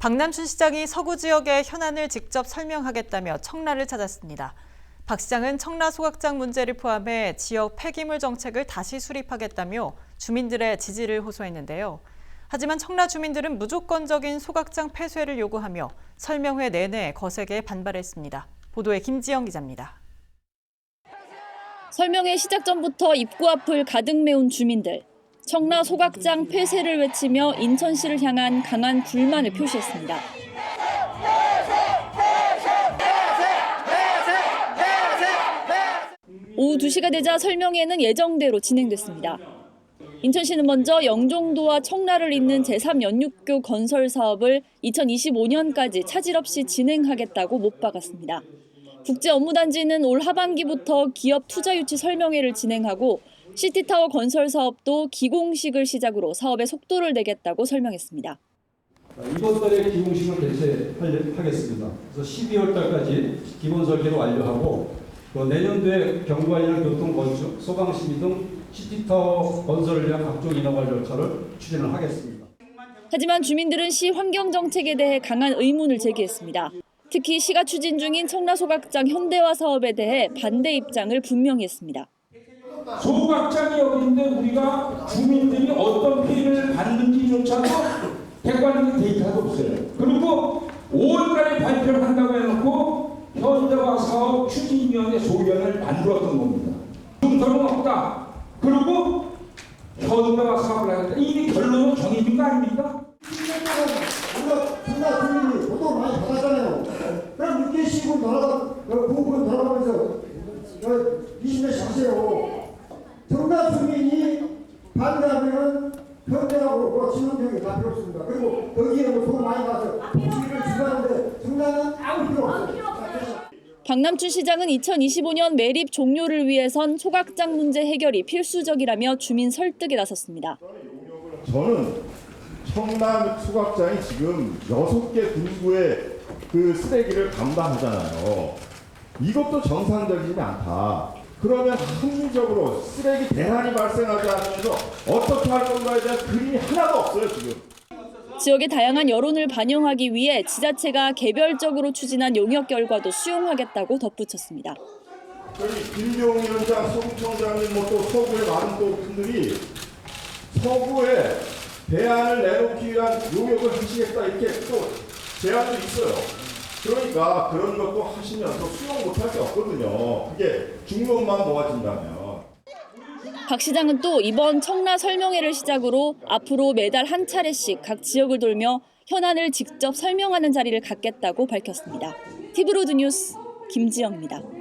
박남춘 시장이 서구 지역의 현안을 직접 설명하겠다며 청라를 찾았습니다. 박 시장은 청라 소각장 문제를 포함해 지역 폐기물 정책을 다시 수립하겠다며 주민들의 지지를 호소했는데요. 하지만 청라 주민들은 무조건적인 소각장 폐쇄를 요구하며 설명회 내내 거세게 반발했습니다. 보도에 김지영 기자입니다. 설명회 시작 전부터 입구 앞을 가득 메운 주민들. 청라 소각장 폐쇄를 외치며 인천시를 향한 강한 불만을 표시했습니다. 오후 2시가 되자 설명회는 예정대로 진행됐습니다. 인천시는 먼저 영종도와 청라를 잇는 제3연육교 건설 사업을 2025년까지 차질 없이 진행하겠다고 못 박았습니다. 국제 업무단지는 올 하반기부터 기업 투자 유치 설명회를 진행하고 시티타워 건설 사업도 기공식을 시작으로 사업에 속도를 내겠다고 설명했습니다. 이번 달에 기공식을 개최하겠습니다. 그래서 12월 달까지 기본 설계를 완료하고 또 내년도에 경관이나 교통, 건축, 소방 시비 등 시티타워 건설을 위한 각종 인허가 절차를 추진을 하겠습니다. 하지만 주민들은 시 환경 정책에 대해 강한 의문을 제기했습니다. 특히 시가 추진 중인 청라 소각장 현대화 사업에 대해 반대 입장을 분명히 했습니다. 소각장이 여기 있는데 우리가 주민들이 어떤 피해를 받는지조차도 객관적인 데이터가 없어요. 그리고 5월달에 발표를 한다고 해놓고 현대화 사업 추진위원회 소위원을 만들었던 겁니다. 중서는 없다. 그리고 현대화 사업을 하겠다. 이게 결론은 정해진 거 아닙니까? 우리가 국민이 보통 많이 받았잖아요. 그럼 6개씩은 돌아가, 공부를 돌아가면서 20년씩 하세요. 정답 국민이 반대하면 현대하고 뭐 진흥적이 다 필요 없습니다. 그리고 거기에 뭐돈 많이 가서 복지를 주라는데 정답은 아무 필요 없어요. 박남춘 시장은 2025년 매립 종료를 위해선 소각장 문제 해결이 필수적이라며 주민 설득에 나섰습니다. 저는 청남 수각장이 지금 여섯 개 분구의 그 쓰레기를 감당하잖아요. 이것도 정상적이지 않다. 그러면 합리적으로 쓰레기 대란이 발생하지 않으면서 어떻게 할 건가에 대한 그림이 하나도 없어요 지금. 지역의 다양한 여론을 반영하기 위해 지자체가 개별적으로 추진한 용역 결과도 수용하겠다고 덧붙였습니다. 저희 김병 위원장, 서구청장님, 뭐또 서구의 많은 또 분들이 서구에 대안을 내놓기 위한 노력을 하시겠다 이렇게 또 제안도 있어요. 그러니까 그런 것도 하시면서 수용 못할 게 없거든요. 그게 중론만 모아진다면. 박 시장은 또 이번 청라 설명회를 시작으로 앞으로 매달 한 차례씩 각 지역을 돌며 현안을 직접 설명하는 자리를 갖겠다고 밝혔습니다. 티브로드 뉴스 김지영입니다.